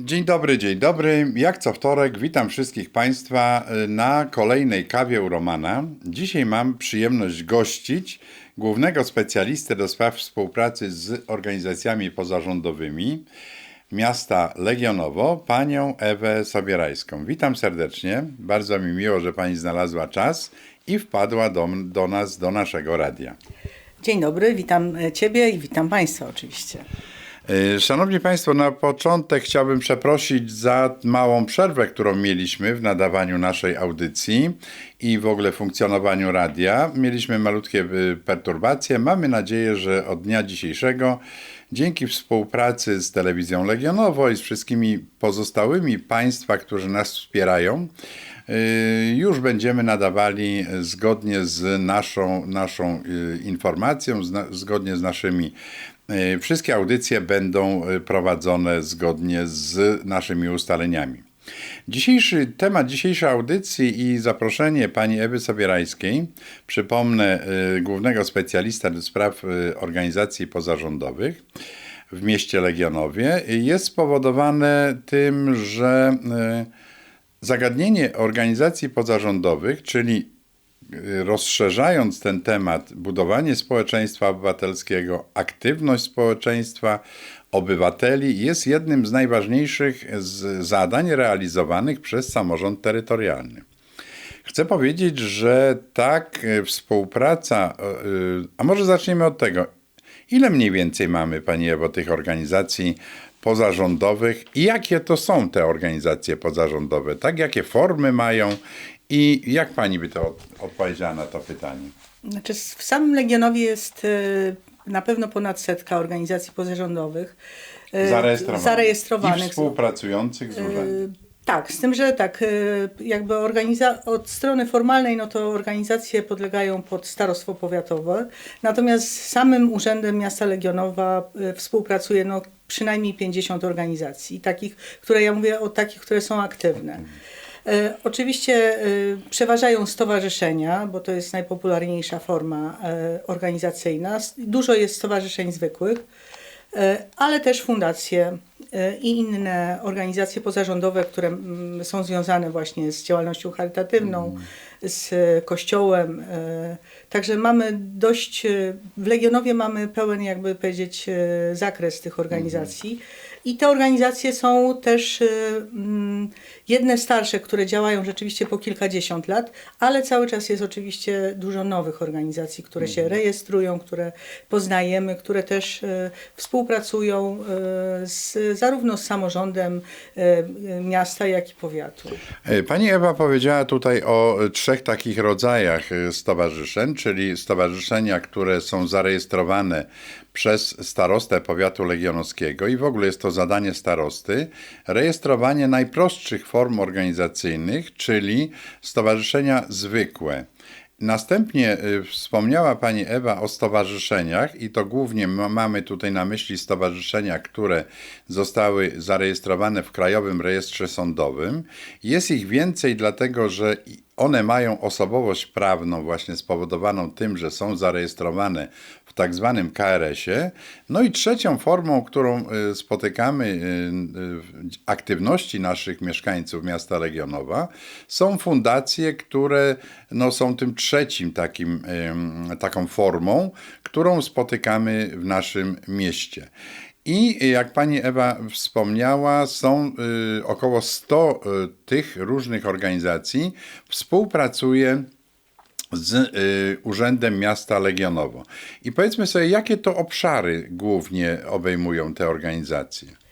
Dzień dobry, dzień dobry. Jak co wtorek, witam wszystkich Państwa y, na kolejnej kawie u Romana. Dzisiaj mam przyjemność gościć głównego specjalistę do spraw współpracy z organizacjami pozarządowymi miasta Legionowo, panią Ewę Sobierajską. Witam serdecznie. Bardzo mi miło, że pani znalazła czas i wpadła do, do nas, do naszego radia. Dzień dobry, witam e, Ciebie i witam Państwa oczywiście. Y, Szanowni Państwo, na początek chciałbym przeprosić za małą przerwę, którą mieliśmy w nadawaniu naszej audycji i w ogóle funkcjonowaniu radia. Mieliśmy malutkie y, perturbacje. Mamy nadzieję, że od dnia dzisiejszego, dzięki współpracy z Telewizją Legionowo i z wszystkimi pozostałymi Państwa, którzy nas wspierają, y, już będziemy nadawali zgodnie z naszą, naszą informacją, zgodnie z naszymi Wszystkie audycje będą y, prowadzone zgodnie z naszymi ustaleniami. Dzisiejszy temat dzisiejszej audycji i zaproszenie pani Ewy Sobierajskiej, przypomnę, y, głównego specjalista do spraw organizacji pozarządowych w mieście Legionowie, jest spowodowane tym, że zagadnienie organizacji pozarządowych, czyli rozszerzając ten temat, budowanie społeczeństwa obywatelskiego, aktywność społeczeństwa, obywateli jest jednym z najważniejszych z zadań realizowanych przez samorząd terytorialny. Chcę powiedzieć, że tak y, współpraca, y, a może zaczniemy od tego, ile mniej więcej mamy, Pani Ewo, tych organizacji pozarządowych i jakie to są te organizacje pozarządowe, tak? Jakie formy mają i jak Pani by to od- odpowiedziała na to pytanie? Znaczy, w samym Legionowie jest e, na pewno ponad setka organizacji pozarządowych e, Zarejestrowanych. zarejestrowanych. I współpracujących z urzędem. E, Tak, z tym, że tak, jakby organiza- od strony formalnej, no to organizacje podlegają pod starostwo powiatowe, natomiast z samym Urzędem Miasta Legionowa współpracuje no, przynajmniej 50 organizacji, takich, które ja mówię o takich, które są aktywne. E, Oczywiście e, przeważają stowarzyszenia, bo to jest najpopularniejsza forma e, organizacyjna. Dużo jest stowarzyszeń zwykłych, ale też fundacje i inne organizacje pozarządowe, które mm, są związane właśnie z działalnością charytatywną, z kościołem. E, Także mamy dość, e, w Legionowie mamy pełen, jakby powiedzieć, e, zakres tych organizacji. I te organizacje są też y, mm, jedne starsze, które działają rzeczywiście po kilkadziesiąt lat, ale cały czas jest oczywiście dużo nowych organizacji, które się rejestrują, które poznajemy, które też współpracują z, zarówno z samorządem miasta, jak i powiatu. E, Pani Ewa powiedziała tutaj o trzech takich rodzajach e, stowarzyszeń, czyli stowarzyszenia, które są zarejestrowane przez starostę powiatu legionowskiego i w ogóle jest to zadanie starosty, rejestrowanie najprostszych form organizacyjnych, czyli stowarzyszenia zwykłe. Następnie y, wspomniała Pani Ewa o stowarzyszeniach i to głównie mamy tutaj na myśli stowarzyszenia, które zostały zarejestrowane w Krajowym Rejestrze Sądowym. Jest ich więcej dlatego, że one mają osobowość prawną właśnie spowodowaną tym, że są zarejestrowane w tak zwanym KRS-ie. No i trzecią formą, którą y, spotykamy y, y, w aktywności naszych mieszkańców miasta Legionowa, są fundacje, które no, są tym trzecim takim, taką formą, którą spotykamy w naszym mieście. I jak pani Ewa wspomniała, są y, około 100 y, tych różnych organizacji, współpracuje z y, Urzędem Miasta Legionowo. I powiedzmy sobie, jakie to obszary głównie obejmują te organizacje?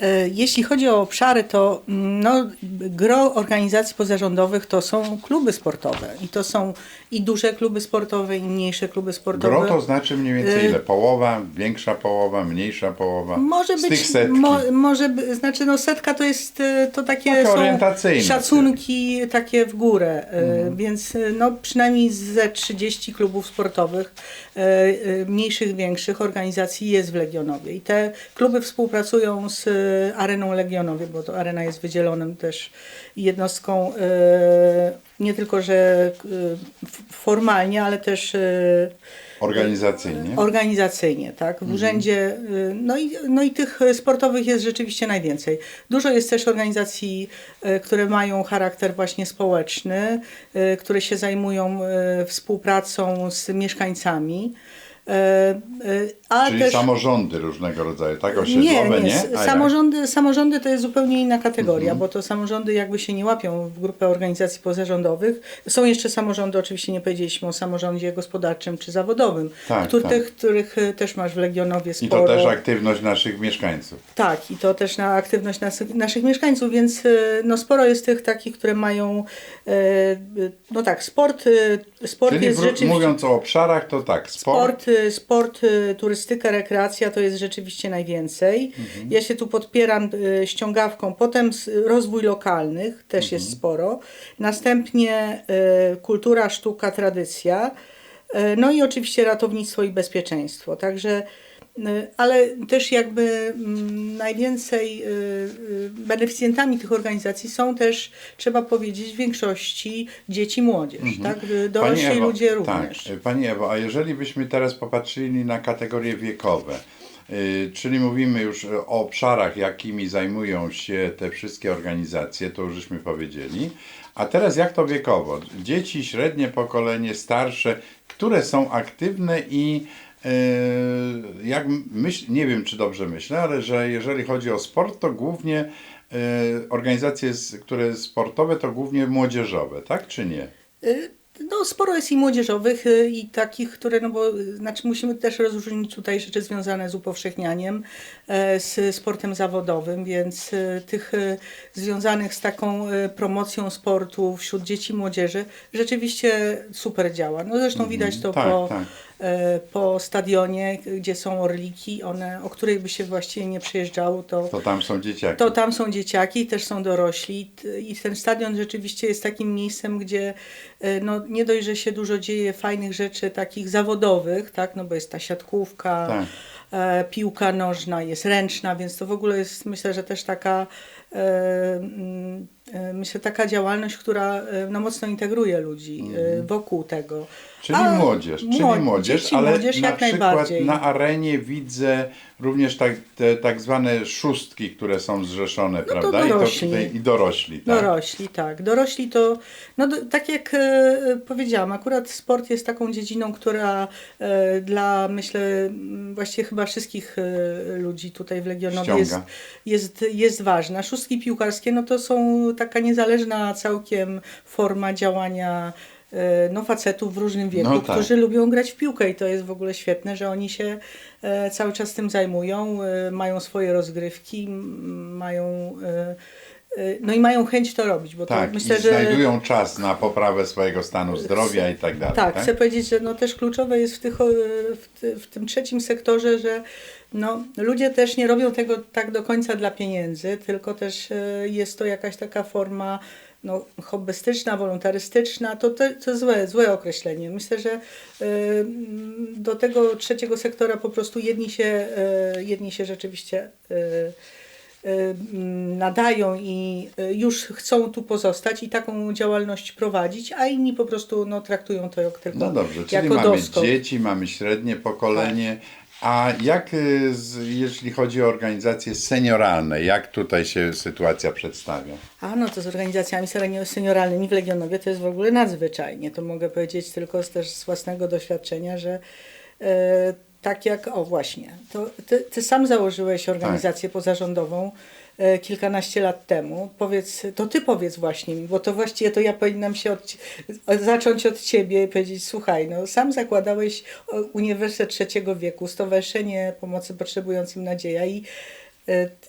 E, Jeśli chodzi o obszary, to mm, no, gro organizacji pozarządowych to są kluby sportowe. I to są i duże kluby sportowe, i mniejsze kluby sportowe. Gro to znaczy mniej więcej Y- ile? Połowa, większa połowa, mniejsza połowa? Może z być, mo, może, znaczy no setka to jest e, to takie Takie są orientacyjne. szacunki takie w górę, e, Mhm. więc e, no przynajmniej ze 30 klubów sportowych, e, e, mniejszych, większych organizacji jest w Legionowie i te kluby współpracują z Areną Legionowie, bo to arena jest wydzieloną też jednostką y, nie tylko, że y, formalnie, ale też y, Organizacyjnie. organizacyjnie, tak? W urzędzie, y, no i, no i tych y, sportowych jest rzeczywiście najwięcej. Dużo jest też organizacji, y, które mają charakter właśnie społeczny, y, które się zajmują y, współpracą z mieszkańcami. Y, y, A Czyli też... samorządy różnego rodzaju, tak? Nie, Osiedlowe, nie. nie? Mhm. Samorządy, samorządy to jest zupełnie inna kategoria, bo to samorządy jakby się nie łapią w grupę organizacji pozarządowych. Są jeszcze samorządy, oczywiście nie powiedzieliśmy o samorządzie gospodarczym czy zawodowym, Tak, których, tak. Tych, których też masz w Legionowie I sporo. to też aktywność naszych mieszkańców. Tak, i to też na aktywność nas, naszych mieszkańców, więc no, sporo jest tych takich, które mają, no tak, sport, sport Czyli jest rzeczywiście... mówiąc o obszarach, to tak, sport, Sport, sport, y, turystyka, rekreacja to jest rzeczywiście najwięcej. Mhm. Ja się tu podpieram y, ściągawką. Potem rozwój lokalnych też Mhm. jest sporo. Następnie y, kultura, sztuka, tradycja. No i oczywiście ratownictwo i bezpieczeństwo. Także ale też jakby mm, najwięcej y, y, beneficjentami tych organizacji są też, trzeba powiedzieć, w większości dzieci, młodzież. Tak? Y, Dorośli Mhm. Ewo, ludzie również. Tak, Pani Ewo, a jeżeli byśmy teraz popatrzyli na kategorie wiekowe, y, czyli mówimy już o obszarach, jakimi zajmują się te wszystkie organizacje, to już żeśmy powiedzieli, a teraz jak to wiekowo? Dzieci, średnie pokolenie, starsze, które są aktywne i y, jak myśl, nie wiem czy dobrze myślę, ale że jeżeli chodzi o sport, to głównie y, organizacje, które sportowe, to głównie młodzieżowe, tak czy nie? Y, No, sporo jest i młodzieżowych, i takich, które, no bo, znaczy musimy też rozróżnić tutaj rzeczy związane z upowszechnianiem, e, z sportem zawodowym, więc y, tych y, związanych z taką promocją sportu wśród dzieci i młodzieży rzeczywiście super działa. No zresztą widać to tak, po, tak. e, po stadionie, gdzie są orliki, one, o której by się właściwie nie przyjeżdżało, to, To tam są dzieciaki. to tam są dzieciaki, też są dorośli i ten stadion rzeczywiście jest takim miejscem, gdzie e, no, nie dość, że się dużo dzieje fajnych rzeczy takich zawodowych, tak, no bo jest ta siatkówka, Tak. E, piłka nożna, jest ręczna, więc to w ogóle jest myślę, że też taka e, myślę taka działalność, która e, no, mocno integruje ludzi e, wokół tego. Mhm. Czyli A młodzież, czyli mło- młodzież, ale młodzież na przykład na arenie widzę również tak, te tak zwane szóstki, które są zrzeszone, No to prawda? I, dorośli. tutaj, I dorośli, tak? Dorośli, tak. Dorośli to, no do, tak jak e, powiedziałam, akurat sport jest taką dziedziną, która e, dla, myślę, właściwie chyba wszystkich e, ludzi tutaj w Legionowie jest, jest, jest ważna. Szóstki piłkarskie, no to są taka niezależna całkiem forma działania e, no, facetów w różnym wieku, No tak. którzy lubią grać w piłkę i to jest w ogóle świetne, że oni się e, cały czas tym zajmują, e, mają swoje rozgrywki, mają no i mają chęć to robić, bo Tak, to myślę, i że znajdują czas na poprawę swojego stanu zdrowia i tak dalej. tak, Tak, chcę powiedzieć, że no też kluczowe jest w, tych, w, ty, w tym trzecim sektorze, że no, ludzie też nie robią tego tak do końca dla pieniędzy, tylko też e, jest to jakaś taka forma no, hobbystyczna, wolontarystyczna, to, to, to złe, złe określenie. Myślę, że e, do tego trzeciego sektora po prostu jedni się, e, jedni się rzeczywiście nadają i e, już chcą tu pozostać i taką działalność prowadzić, a inni po prostu no, traktują to jak tylko No dobrze, czyli jako mamy doskok. dzieci, mamy średnie pokolenie. A jak, y, z, jeśli chodzi o organizacje senioralne, jak tutaj się sytuacja przedstawia? A no to z organizacjami senior- senioralnymi w Legionowie to jest w ogóle nadzwyczajnie. To mogę powiedzieć tylko z, też z własnego doświadczenia, że e, tak jak, o właśnie, to ty, ty sam założyłeś organizację pozarządową e, kilkanaście lat temu. Powiedz, to ty powiedz właśnie mi, bo to właściwie to ja powinnam się od, zacząć od ciebie i powiedzieć, słuchaj, no sam zakładałeś o, Uniwersytet Trzeciego Wieku, Stowarzyszenie Pomocy Potrzebującym Nadzieja i e,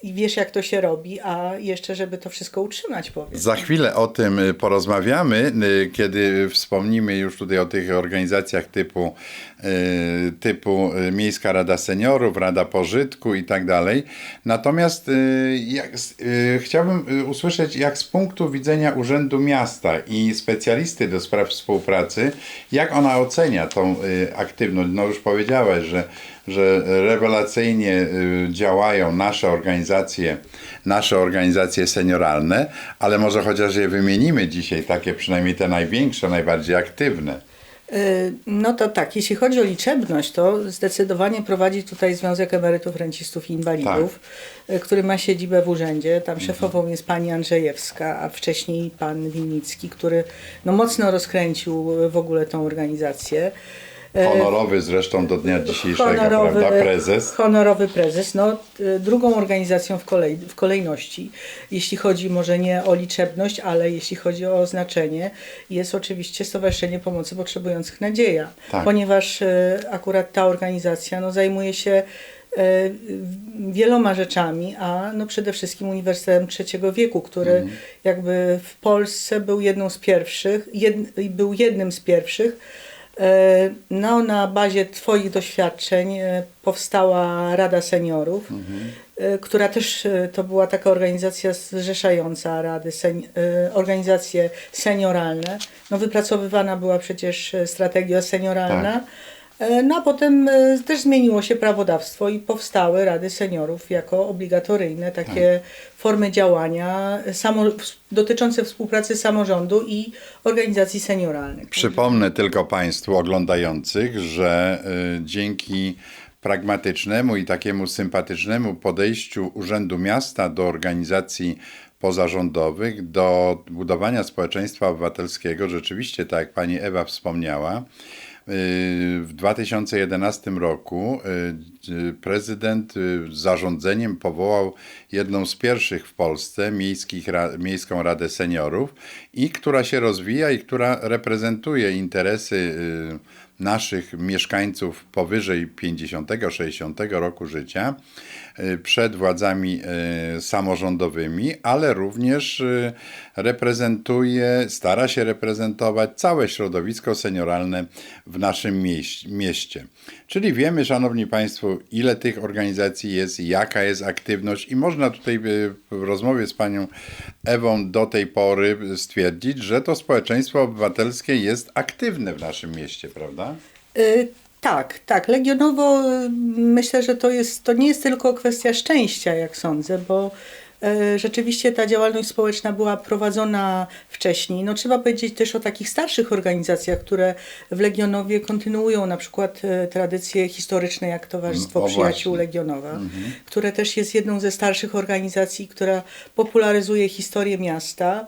i wiesz, jak to się robi, a jeszcze, żeby to wszystko utrzymać, powiedz. Za chwilę o tym y, porozmawiamy, y, kiedy wspomnimy już tutaj o tych organizacjach typu, y, typu y, Miejska Rada Seniorów, Rada Pożytku i tak dalej. Natomiast y, jak, y, chciałbym y, usłyszeć, jak z punktu widzenia Urzędu Miasta i specjalisty do spraw współpracy, jak ona ocenia tą y, aktywność. No już powiedziałaś, że że rewelacyjnie y, działają nasze organizacje, nasze organizacje senioralne, ale może chociaż je wymienimy dzisiaj, takie przynajmniej te największe, najbardziej aktywne. Y, No to tak, jeśli chodzi o liczebność, to zdecydowanie prowadzi tutaj Związek Emerytów, Rencistów i Inwalidów, y, który ma siedzibę w urzędzie. Tam szefową jest pani Andrzejewska, a wcześniej pan Winnicki, który no, mocno rozkręcił w ogóle tą organizację. Y, Honorowy zresztą do dnia dzisiejszego, prawda, prezes. Honorowy prezes. No, y, drugą organizacją w, kolej, w kolejności, jeśli chodzi może nie o liczebność, ale jeśli chodzi o znaczenie, jest oczywiście Stowarzyszenie Pomocy Potrzebujących Nadzieja, Tak. ponieważ akurat ta organizacja no, zajmuje się wieloma rzeczami, a no przede wszystkim Uniwersytetem Trzeciego Wieku, który Mhm. jakby w Polsce był jedną z pierwszych, jed, był jednym z pierwszych, E, No, na bazie Twoich doświadczeń e, powstała Rada Seniorów, e, która też e, to była taka organizacja zrzeszająca rady, sen, e, organizacje senioralne. No, wypracowywana była przecież e, strategia senioralna. E, No a potem e, też zmieniło się prawodawstwo i powstały Rady Seniorów jako obligatoryjne takie formy działania samo, dotyczące współpracy samorządu i organizacji senioralnych. Przypomnę tylko Państwu oglądających, że dzięki pragmatycznemu i takiemu sympatycznemu podejściu Urzędu Miasta do organizacji pozarządowych, do budowania społeczeństwa obywatelskiego, rzeczywiście, tak jak pani Ewa wspomniała, w 2011 roku y, y, prezydent y, zarządzeniem powołał jedną z pierwszych w Polsce miejskich, Miejską Radę Seniorów i która się rozwija i która reprezentuje interesy y, naszych mieszkańców powyżej 50-60 roku życia y, przed władzami y, samorządowymi, ale również y, reprezentuje, stara się reprezentować całe środowisko senioralne w naszym mieś- mieście. Czyli wiemy, Szanowni Państwo, ile tych organizacji jest, jaka jest aktywność i można tutaj y, w rozmowie z Panią Ewą do tej pory stwierdzić, że to społeczeństwo obywatelskie jest aktywne w naszym mieście, prawda? Y, Tak, tak. Legionowo y, myślę, że to, jest, to nie jest tylko kwestia szczęścia, jak sądzę, bo rzeczywiście ta działalność społeczna była prowadzona wcześniej. No, trzeba powiedzieć też o takich starszych organizacjach, które w Legionowie kontynuują na przykład y, tradycje historyczne, jak Towarzystwo Mm, o Przyjaciół właśnie. Legionowa, które też jest jedną ze starszych organizacji, która popularyzuje historię miasta.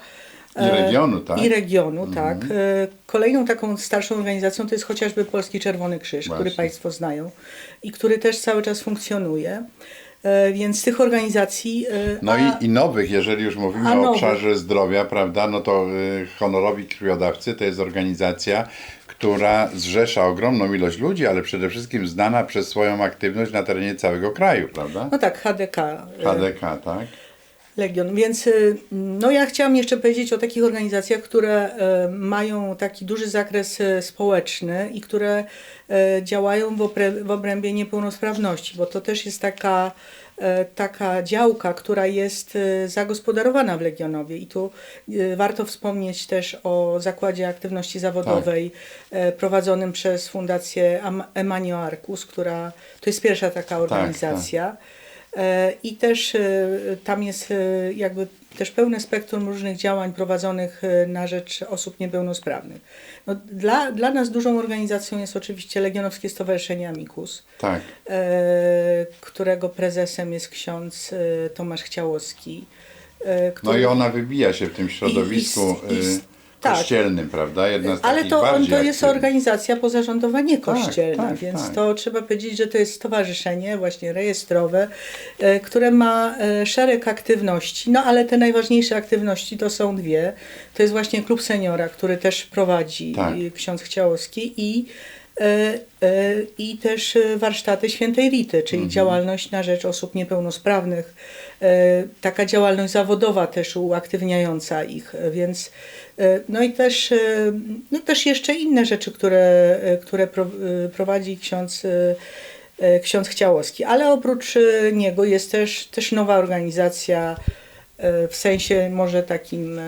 I regionu, tak? I regionu, tak. E, Kolejną taką starszą organizacją to jest chociażby Polski Czerwony Krzyż, który Właśnie. Państwo znają i który też cały czas funkcjonuje. E, Więc tych organizacji. e, No a- i, i nowych, jeżeli już mówimy o nowych. obszarze zdrowia, prawda, no to y, honorowi krwiodawcy to jest organizacja, która zrzesza ogromną ilość ludzi, ale przede wszystkim znana przez swoją aktywność na terenie całego kraju, prawda? No tak, HDK. e, HDK, tak? Legion. Więc y, no ja chciałam jeszcze powiedzieć o takich organizacjach, które y, mają taki duży zakres y, społeczny i które działają w, obrębie niepełnosprawności, bo to też jest taka, taka działka, która jest zagospodarowana w Legionowie i tu warto wspomnieć też o Zakładzie Aktywności Zawodowej y, prowadzonym przez Fundację Emanio Arcus, która to jest pierwsza taka organizacja. E, I też e, tam jest e, jakby też pełne spektrum różnych działań prowadzonych e, na rzecz osób niepełnosprawnych. No, dla, dla nas dużą organizacją jest oczywiście Legionowskie Stowarzyszenie Amicus, Tak. e, którego prezesem jest ksiądz e, Tomasz Chciałowski. e, No który- i ona wybija się w tym środowisku i- i- y, tak. kościelnym, prawda? Jedna z Ale to, on, to jest organizacja pozarządowa niekościelna, tak, więc tak. to trzeba powiedzieć, że to jest stowarzyszenie właśnie rejestrowe, e, które ma e, szereg aktywności, no ale te najważniejsze aktywności to są dwie. To jest właśnie klub seniora, który też prowadzi Tak. ksiądz Chciałowski i i też e, warsztaty świętej Rity, czyli działalność na rzecz osób niepełnosprawnych, e, taka działalność zawodowa też uaktywniająca ich, e, więc e, no i też, e, no też jeszcze inne rzeczy, które, e, które pro, e, prowadzi ksiądz e, e, ksiądz Chciałowski, ale oprócz e, niego jest też, też nowa organizacja e, w sensie może takim e,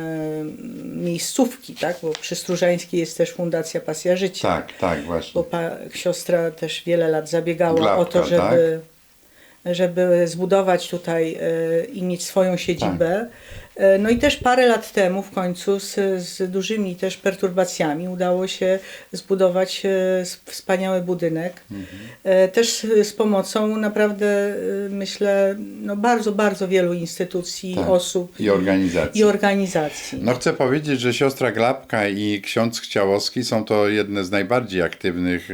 miejscówki, tak? Bo przy Stróżańskiej jest też Fundacja Pasja Życia. Tak, tak, właśnie. Bo pa, siostra też wiele lat zabiegała Glawka, o to, żeby, tak? żeby zbudować tutaj e, i mieć swoją siedzibę. E, No i też parę lat temu w końcu z, z dużymi też perturbacjami udało się zbudować e, wspaniały budynek. E, Też z pomocą naprawdę e, myślę no bardzo, bardzo wielu instytucji, Tak. osób I organizacji. i organizacji. No chcę powiedzieć, że siostra Glapka i ksiądz Chciałowski są to jedne z najbardziej aktywnych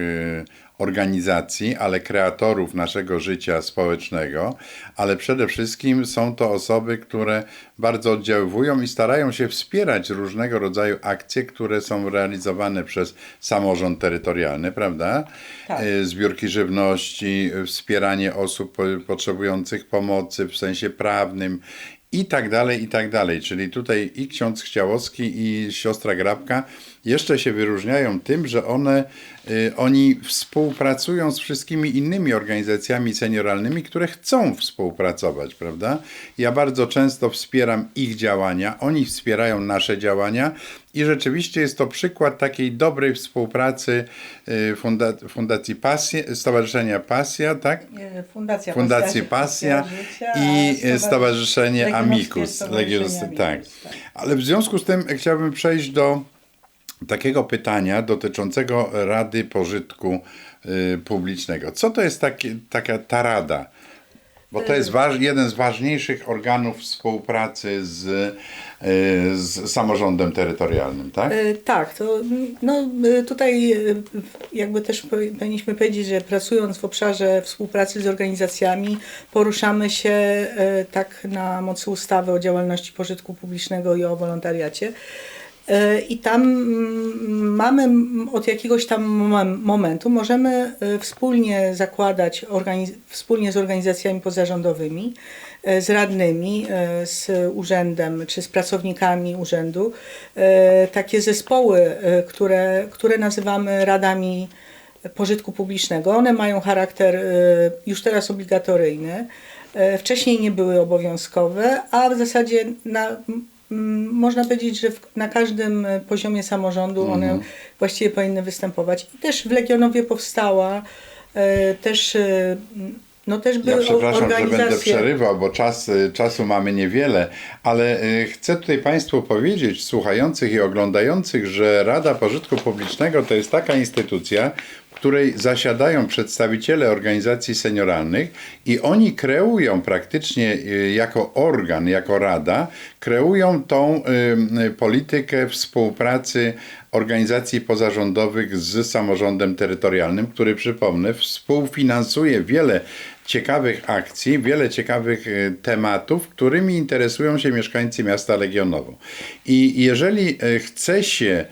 organizacji, ale kreatorów naszego życia społecznego, ale przede wszystkim są to osoby, które bardzo oddziaływują i starają się wspierać różnego rodzaju akcje, które są realizowane przez samorząd terytorialny, prawda? Tak. Y, Zbiórki żywności, wspieranie osób po- potrzebujących pomocy w sensie prawnym i tak dalej, i tak dalej. Czyli tutaj i ksiądz Chciałowski i siostra Grabka jeszcze się wyróżniają tym, że one, y, oni współpracują z wszystkimi innymi organizacjami senioralnymi, które chcą współpracować, prawda? Ja bardzo często wspieram ich działania, oni wspierają nasze działania i rzeczywiście jest to przykład takiej dobrej współpracy y, funda Fundacji Pasja, Stowarzyszenia Pasja, tak? Fundacja Fundacji Pasja, Pasja i e, Stowarzyszenie Amicus. Stowarzyszenie Legios- Amicus, tak. tak. Ale w związku z tym chciałbym przejść do takiego pytania dotyczącego Rady Pożytku y, Publicznego. Co to jest takie, taka ta rada? Bo to jest waż, jeden z ważniejszych organów współpracy z, y, z samorządem terytorialnym, tak? E, Tak, to no, e, tutaj e, jakby też powi- powinniśmy powiedzieć, że pracując w obszarze współpracy z organizacjami poruszamy się e, tak na mocy ustawy o działalności pożytku publicznego i o wolontariacie. E, I tam mm, mamy od jakiegoś tam mom- momentu, możemy e, wspólnie zakładać, wspólnie z organizacjami pozarządowymi, e, z radnymi, z urzędem czy z pracownikami urzędu, takie zespoły, które, które nazywamy radami pożytku publicznego. One mają charakter już teraz obligatoryjny. Wcześniej nie były obowiązkowe, a w zasadzie na, można powiedzieć, że na każdym e, poziomie samorządu one właściwie powinny występować. I też w Legionowie powstała e, też, e, no też Ja przepraszam, że będę przerywał, bo czas, czasu mamy niewiele, ale chcę tutaj Państwu powiedzieć, słuchających i oglądających, że Rada Pożytku Publicznego to jest taka instytucja, której zasiadają przedstawiciele organizacji senioralnych i oni kreują praktycznie y, jako organ, jako rada, kreują tą y, y, politykę współpracy organizacji pozarządowych z samorządem terytorialnym, który przypomnę, współfinansuje wiele ciekawych akcji, wiele ciekawych tematów, którymi interesują się mieszkańcy miasta Legionowo. I jeżeli chce się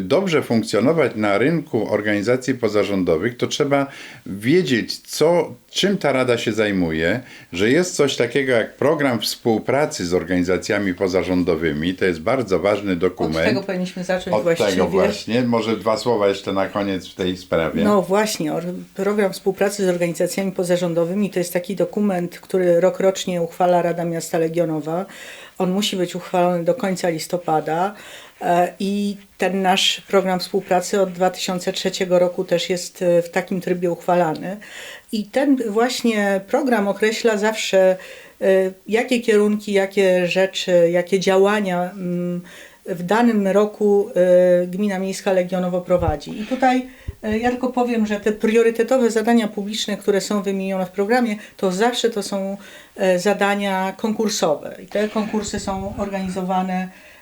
dobrze funkcjonować na rynku organizacji pozarządowych, to trzeba wiedzieć, co, czym ta rada się zajmuje, że jest coś takiego jak program współpracy z organizacjami pozarządowymi. To jest bardzo ważny Od dokument. tego powinniśmy zacząć Od właściwie. tego właśnie. Może dwa słowa jeszcze na koniec w tej sprawie. No właśnie, program współpracy z organizacjami pozarządowymi to jest taki dokument, który rokrocznie uchwala Rada Miasta Legionowa. On musi być uchwalony do końca listopada i ten nasz program współpracy od 2003 roku też jest e, w takim trybie uchwalany. I ten właśnie program określa zawsze, e, jakie kierunki, jakie rzeczy, jakie działania mm, w danym roku e, Gmina Miejska Legionowo prowadzi. I tutaj e, ja tylko powiem, że te priorytetowe zadania publiczne, które są wymienione w programie, to zawsze to są e, zadania konkursowe. I te konkursy są organizowane e,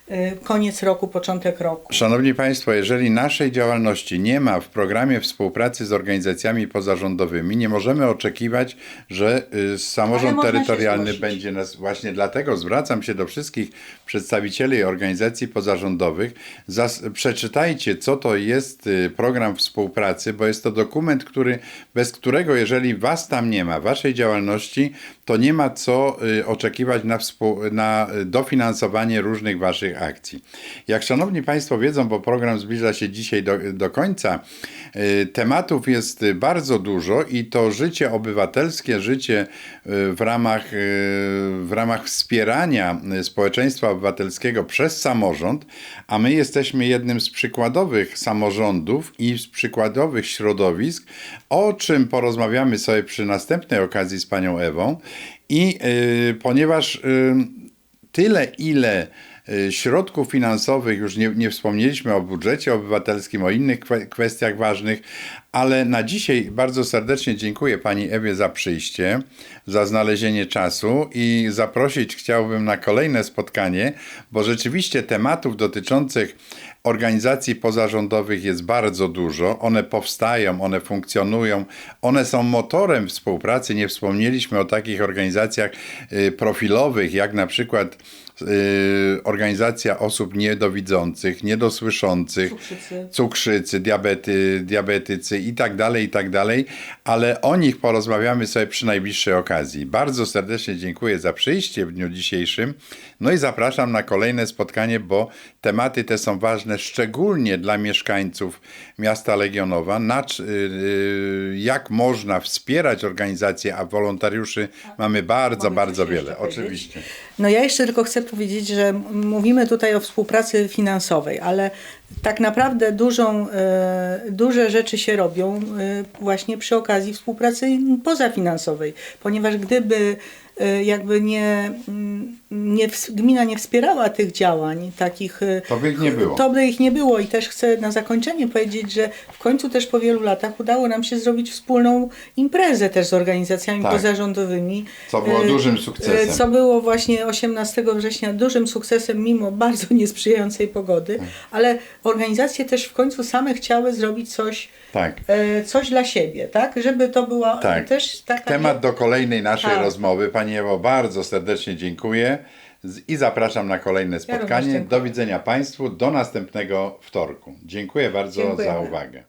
koniec roku, początek roku. Szanowni Państwo, jeżeli naszej działalności nie ma w programie współpracy z organizacjami pozarządowymi, nie możemy oczekiwać, że y, samorząd terytorialny będzie nas. Właśnie dlatego zwracam się do wszystkich przedstawicieli organizacji pozarządowych. Zas, przeczytajcie, co to jest y, program współpracy, bo jest to dokument, który, bez którego, jeżeli Was tam nie ma, Waszej działalności, to nie ma co y, oczekiwać na, na dofinansowanie różnych Waszych akcji. Jak szanowni Państwo wiedzą, bo program zbliża się dzisiaj do, do końca, y, tematów jest bardzo dużo i to życie obywatelskie, życie w ramach, y, w ramach wspierania społeczeństwa obywatelskiego przez samorząd, a my jesteśmy jednym z przykładowych samorządów i z przykładowych środowisk, o czym porozmawiamy sobie przy następnej okazji z panią Ewą. I y, ponieważ y, tyle, ile środków finansowych, już nie, nie wspomnieliśmy o budżecie obywatelskim, o innych kwe- kwestiach ważnych, ale na dzisiaj bardzo serdecznie dziękuję Pani Ewie za przyjście, za znalezienie czasu i zaprosić chciałbym na kolejne spotkanie, bo rzeczywiście tematów dotyczących organizacji pozarządowych jest bardzo dużo. One powstają, one funkcjonują, one są motorem współpracy. Nie wspomnieliśmy o takich organizacjach y, profilowych, jak na przykład y, organizacja osób niedowidzących, niedosłyszących, Cukrzycy. cukrzycy, diabety, diabetycy i tak dalej, i tak dalej, ale o nich porozmawiamy sobie przy najbliższej okazji. Bardzo serdecznie dziękuję za przyjście w dniu dzisiejszym, no i zapraszam na kolejne spotkanie, bo tematy te są ważne szczególnie dla mieszkańców miasta Legionowa, na, y, y, jak można wspierać organizacje, a wolontariuszy mamy bardzo, Mogę bardzo wiele, powiedzieć? oczywiście. No ja jeszcze tylko chcę powiedzieć, że mówimy tutaj o współpracy finansowej, ale tak naprawdę dużą, e, duże rzeczy się robią e, właśnie przy okazji współpracy pozafinansowej, ponieważ gdyby e, jakby nie, mm, nie, gmina nie wspierała tych działań, takich To by ich nie było. to by ich nie było i też chcę na zakończenie powiedzieć, że w końcu też po wielu latach udało nam się zrobić wspólną imprezę też z organizacjami Tak. pozarządowymi. Co było dużym sukcesem. Co było właśnie 18 września dużym sukcesem mimo bardzo niesprzyjającej pogody, Tak. ale organizacje też w końcu same chciały zrobić coś, Tak. e, coś dla siebie, tak? Żeby to była Tak. też taka... Temat do kolejnej naszej Tak. rozmowy. Pani Ewo, bardzo serdecznie dziękuję i zapraszam na kolejne spotkanie. dziękuję. do widzenia Państwu do następnego wtorku. Dziękuję bardzo Dziękujemy. za uwagę.